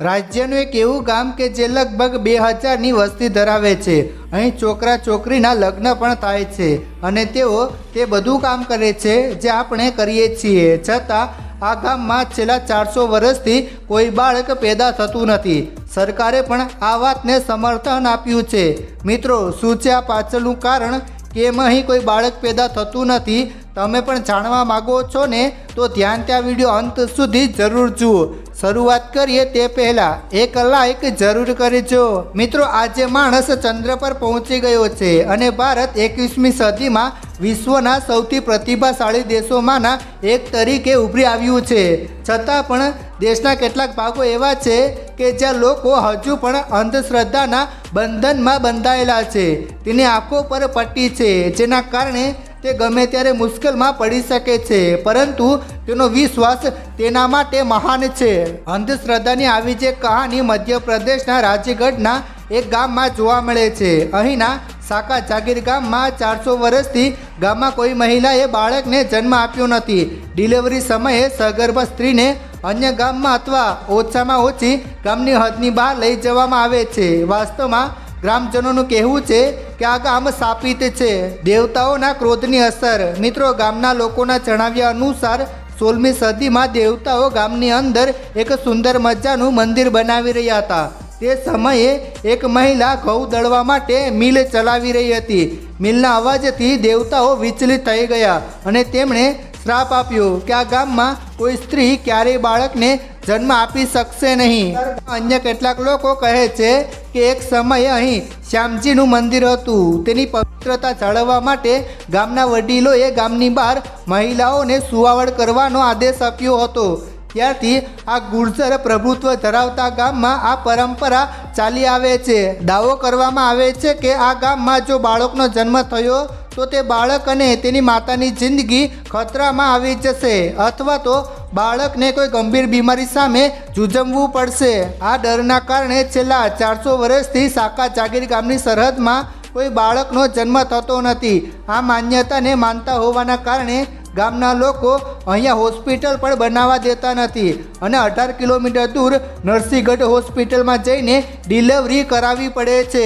રાજ્યનું એક એવું ગામ કે જે લગભગ બે હજારની વસ્તી ધરાવે છે. અહીં છોકરા છોકરીના લગ્ન પણ થાય છે અને તેઓ તે બધું કામ કરે છે જે આપણે કરીએ છીએ. છતાં આ ગામમાં છેલ્લા ચારસો વર્ષથી કોઈ બાળક પેદા થતું નથી. સરકારે પણ આ વાતને સમર્થન આપ્યું છે. મિત્રો, શું છે આ પાછળનું કારણ? કેમ અહીં કોઈ બાળક પેદા થતું નથી? તમે પણ જાણવા માગો છો ને, તો ધ્યાન ત્યાં વીડિયો અંત સુધી જરૂર જુઓ. શરૂઆત કરીએ તે પહેલાં. એક લાઈક જરૂર કરજો. મિત્રો, આજે માણસ ચંદ્ર પર પહોંચી ગયો છે અને ભારત એકવીસમી સદીમાં વિશ્વના સૌથી પ્રતિભાશાળી દેશોમાંના એક તરીકે ઉભરી આવ્યું છે. છતાં પણ દેશના કેટલાક ભાગો એવા છે કે જ્યાં લોકો હજુ પણ અંધશ્રદ્ધાના બંધનમાં બંધાયેલા છે. તેની આંખો પર પટ્ટી છે, જેના કારણે તે ગમે ત્યારે મુશ્કેલમાં પડી શકે છે, પરંતુ તેનો વિશ્વાસ તેના માટે મહાન છે. અંધશ્રદ્ધાની આવી જે કહાની મધ્યપ્રદેશના રાજીગઢના એક ગામમાં જોવા મળે છે. અહીંના સાકા જાગીર ગામમાં ચારસો વર્ષથી ગામમાં કોઈ મહિલાએ બાળકને જન્મ આપ્યો નથી. ડિલિવરી સમયે સગર્ભ સ્ત્રીને અન્ય ગામમાં અથવા ઓછામાં ઓછી ગામની હદની બહાર લઈ જવામાં આવે છે. વાસ્તવમાં ગ્રામજનોનું કહેવું છે કે આ ગામ શાપિત છે? દેવતાઓના ક્રોધની અસર. મિત્રો, ગામના લોકોના જણાવ્યા અનુસાર, સોળમી સદીમાં દેવતાઓ ગામની અંદર એક સુંદર મજાનું મંદિર બનાવી રહ્યા હતા. તે સમયે એક મહિલા ઘઉં દળવા માટે મિલ ચલાવી રહી હતી. મિલના અવાજથી દેવતાઓ વિચલિત થઈ ગયા અને તેમણે શ્રાપ આપ્યો કે આ ગામમાં કોઈ સ્ત્રી ક્યારેય બાળકને જન્મ આપી શકશે નહીં. અન્ય કેટલાક લોકો કહે છે કે એક સમયે અહીં શ્યામજીનું મંદિર હતું. તેની પવિત્રતા જાળવવા માટે ગામના વડીલોએ ગામની બહાર મહિલાઓને સુવાવડ કરવાનો આદેશ આપ્યો હતો. ત્યારથી આ ગુર્જર પ્રભુત્વ ધરાવતા ગામમાં આ પરંપરા ચાલી આવે છે. દાવો કરવામાં આવે છે કે આ ગામમાં જો બાળકનો જન્મ થયો તો તે બાળક અને તેની માતાની જિંદગી ખતરામાં આવી જશે અથવા તો બાળકને કોઈ ગંભીર બીમારી સામે જૂઝવવું પડશે. આ ડરના કારણે છેલ્લા ચારસો વર્ષથી સાકા જાગીર ગામની સરહદમાં કોઈ બાળકનો જન્મ થતો નથી. આ માન્યતાને માનતા હોવાના કારણે ગામના લોકો અહીંયા હોસ્પિટલ પણ બનાવવા દેતા નથી અને અઢાર કિલોમીટર દૂર નરસિંહગઢ હોસ્પિટલમાં જઈને ડિલિવરી કરાવવી પડે છે.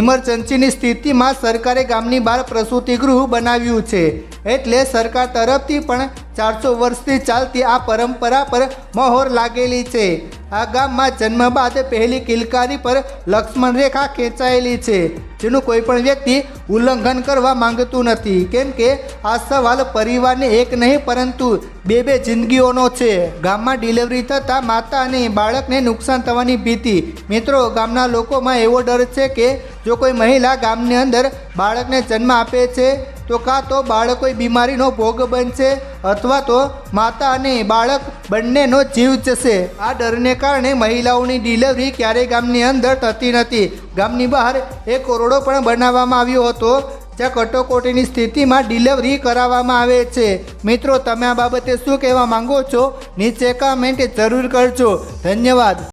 ઇમરજન્સીની સ્થિતિમાં સરકારે ગામની બહાર પ્રસૂતિ ગૃહ બનાવ્યું છે. એટલે સરકાર તરફથી પણ ચારસો વર્ષથી ચાલતી આ પરંપરા પર મહોર લાગેલી છે. આ ગામમાં જન્મ બાદ પહેલી કિલકારી પર લક્ષ્મણ રેખા ખેંચાયેલી છે, જેનું કોઈ પણ વ્યક્તિ ઉલ્લંઘન કરવા માંગતું નથી. કેમ કે આ સવાલ પરિવારને એક નહીં, પરંતુ બે બે જિંદગીઓનો છે. ગામમાં ડિલિવરી થતાં માતા અને બાળકને નુકસાન થવાની ભીતિ. મિત્રો, ગામના લોકોમાં એવો ડર છે કે જો કોઈ મહિલા ગામની અંદર બાળકને જન્મ આપે છે તો કાં તો બાળક બીમારીનો ભોગ બનશે અથવા તો માતા અને બાળક બંનેનો જીવ જશે. આ ડરને કારણે મહિલાઓની ડિલિવરી ક્યારેય ગામની અંદર થતી નથી. ગામની બહાર એક ઓરડો પણ બનાવવામાં આવ્યો હતો, જ્યાં કટોકટીની સ્થિતિમાં ડિલિવરી કરાવવામાં આવે છે. મિત્રો, તમે આ બાબતે શું કહેવા માંગો છો? નીચે કમેન્ટ જરૂર કરજો. ધન્યવાદ.